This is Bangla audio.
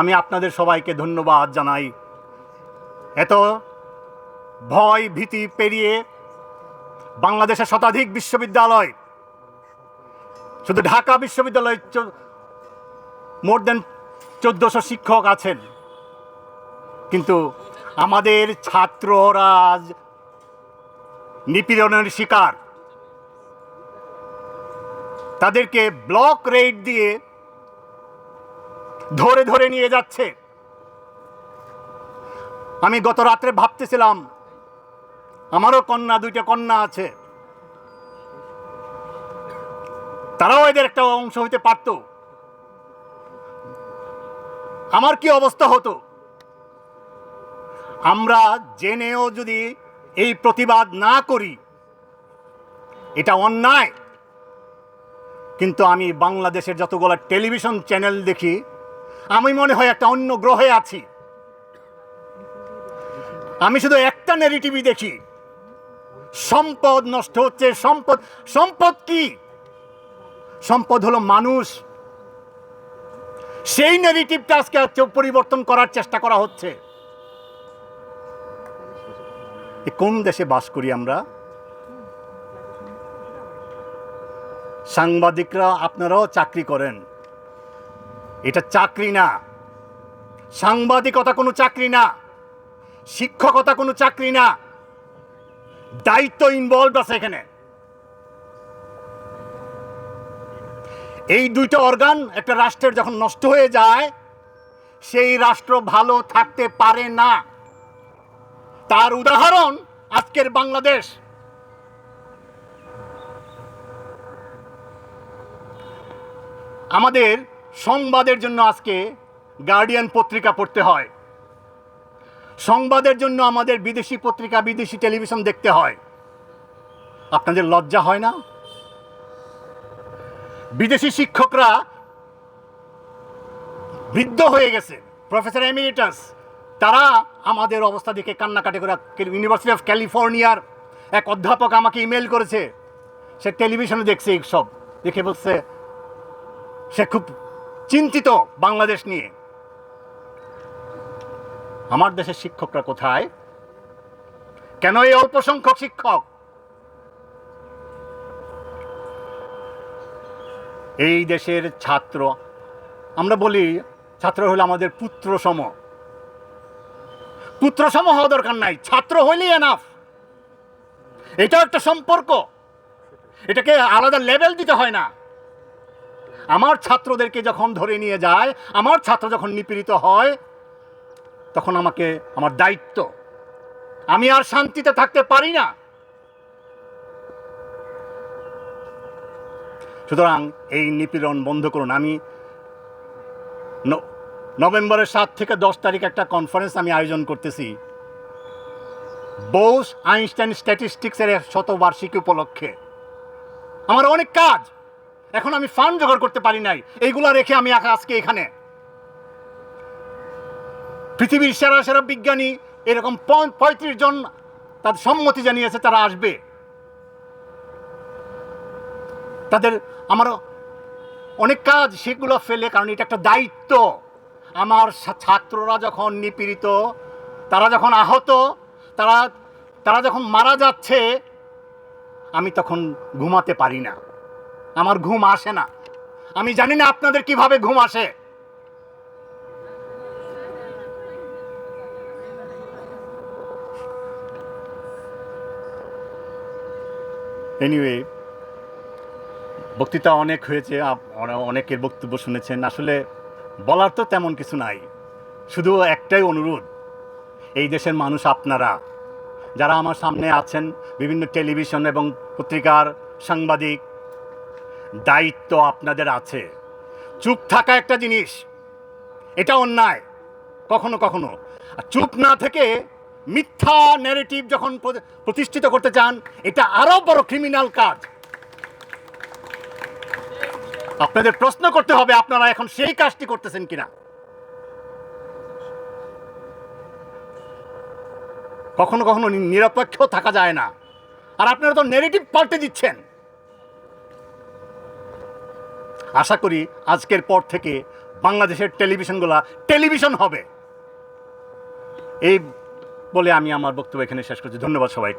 আমি আপনাদের সবাইকে ধন্যবাদ জানাই। এত ভয়, ভীতি পেরিয়ে বাংলাদেশের শতাধিক বিশ্ববিদ্যালয়, শুধু ঢাকা বিশ্ববিদ্যালয়ে মোর দেন চোদ্দশো শিক্ষক আছেন। কিন্তু আমাদের ছাত্ররা আজ নিপীড়নের শিকার। তাদেরকে ব্লক রেড দিয়ে ধরে ধরে নিয়ে যাচ্ছে। আমি গত রাত্রে ভাবতেছিলাম, আমারও কন্যা, দুইটা কন্যা আছে। তারাও এদের একটা অংশ হইতে পারত। আমার কি অবস্থা হতো? আমরা জেনেও যদি এই প্রতিবাদ না করি, এটা অন্যায়। কিন্তু আমি বাংলাদেশের যতগুলো টেলিভিশন চ্যানেল দেখি আমি মনে হয় একটা অন্য গ্রহে আছি। আমি শুধু একটা নেগেটিভই দেখি। সম্পদ নষ্ট হচ্ছে, সম্পদ সম্পদ কি? সম্পদ হলো মানুষ। সেই নেগেটিভটা আজকে পরিবর্তন করার চেষ্টা করা হচ্ছে। কোন দেশে বাস করি আমরা? সাংবাদিকরা আপনারাও চাকরি করেন। এটা চাকরি না। সাংবাদিকতা কোনো চাকরি না। শিক্ষকতা কোনো চাকরি না। দায়িত্ব ইনভলভ আছে এখানে। এই দুইটা অর্গান একটা রাষ্ট্রের যখন নষ্ট হয়ে যায়, সেই রাষ্ট্র ভালো থাকতে পারে না। তার উদাহরণ আজকের বাংলাদেশ। আমাদের সংবাদের জন্য আজকে গার্ডিয়ান পত্রিকা পড়তে হয়। সংবাদের জন্য আমাদের বিদেশি পত্রিকা, বিদেশি টেলিভিশন দেখতে হয়। আপনাদের লজ্জা হয় না? বিদেশি শিক্ষকরা বৃদ্ধ হয়ে গেছে। প্রফেসর এমিরিটাস, তারা আমাদের অবস্থা দেখে কান্নাকাটি করে ইউনিভার্সিটি অফ ক্যালিফোর্নিয়ার এক অধ্যাপক আমাকে ইমেল করেছে। সে টেলিভিশনে দেখছে এইসব দেখে বলছে, সে খুব চিন্তিত বাংলাদেশ নিয়ে। আমার দেশের শিক্ষকরা কোথায়? কেন এই অল্প সংখ্যক শিক্ষক? এই দেশের ছাত্র, আমরা বলি ছাত্র হলো আমাদের পুত্র সম পুত্র সম হওয়া দরকার নাই, ছাত্র হইলেই এনাফ এটাও একটা সম্পর্ক। এটাকে আলাদা লেভেল দিতে হয় না। আমার ছাত্রদেরকে যখন ধরে নিয়ে যায়, আমার ছাত্র যখন নিপীড়িত হয়, তখন আমাকে আমার দায়িত্ব। আমি আর শান্তিতে থাকতে পারি না। সুতরাং এই নিপীড়ন বন্ধ করুন। আমি নভেম্বরের সাত থেকে দশ তারিখ একটা কনফারেন্স আমি আয়োজন করতেছি। বোস আইনস্টাইন স্ট্যাটিস্টিক্সের শতবার্ষিকী উপলক্ষে। আমার অনেক কাজ। এখন আমি ফান্ড জোগাড় করতে পারি নাই। এইগুলা রেখে আমি আজ- আজকে এখানে। পৃথিবীর সেরা সেরা বিজ্ঞানী এরকম পঁয়ত্রিশ জন তাদের সম্মতি জানিয়েছে তারা আসবে। তাদের আমার অনেক কাজ সেগুলো ফেলে, কারণ এটা একটা দায়িত্ব। আমার ছাত্ররা যখন নিপীড়িত, তারা যখন আহত, তারা তারা যখন মারা যাচ্ছে, আমি তখন ঘুমাতে পারি না। আমার ঘুম আসে না। আমি জানি না আপনাদের কীভাবে ঘুম আসে। এনিওয়ে বক্তৃতা অনেক হয়েছে অনেকের বক্তব্য শুনেছেন। আসলে বলার তো তেমন কিছু নাই। শুধু একটাই অনুরোধ, এই দেশের মানুষ আপনারা, যারা আমার সামনে আছেন, বিভিন্ন টেলিভিশন এবং পত্রিকার সাংবাদিক দায়িত্ব আপনাদের আছে। চুপ থাকা একটা জিনিস, এটা অন্যায়, কখনো কখনো। আর চুপ না থেকে মিথ্যা ন্যারেটিভ যখন প্রতিষ্ঠিত করতে চান, এটা আরও বড় ক্রিমিনাল কাজ। আপনাদের প্রশ্ন করতে হবে, আপনারা এখন সেই কাজটি করতেছেন কিনা? কখনো কখনো নিরপেক্ষ থাকা যায় না। আর আপনারা তো নেগেটিভ পাল্টে দিচ্ছেন। আশা করি আজকের পর থেকে বাংলাদেশের টেলিভিশনগুলো টেলিভিশন হবে। এই বলে আমি আমার বক্তব্য এখানে শেষ করছি। ধন্যবাদ সবাই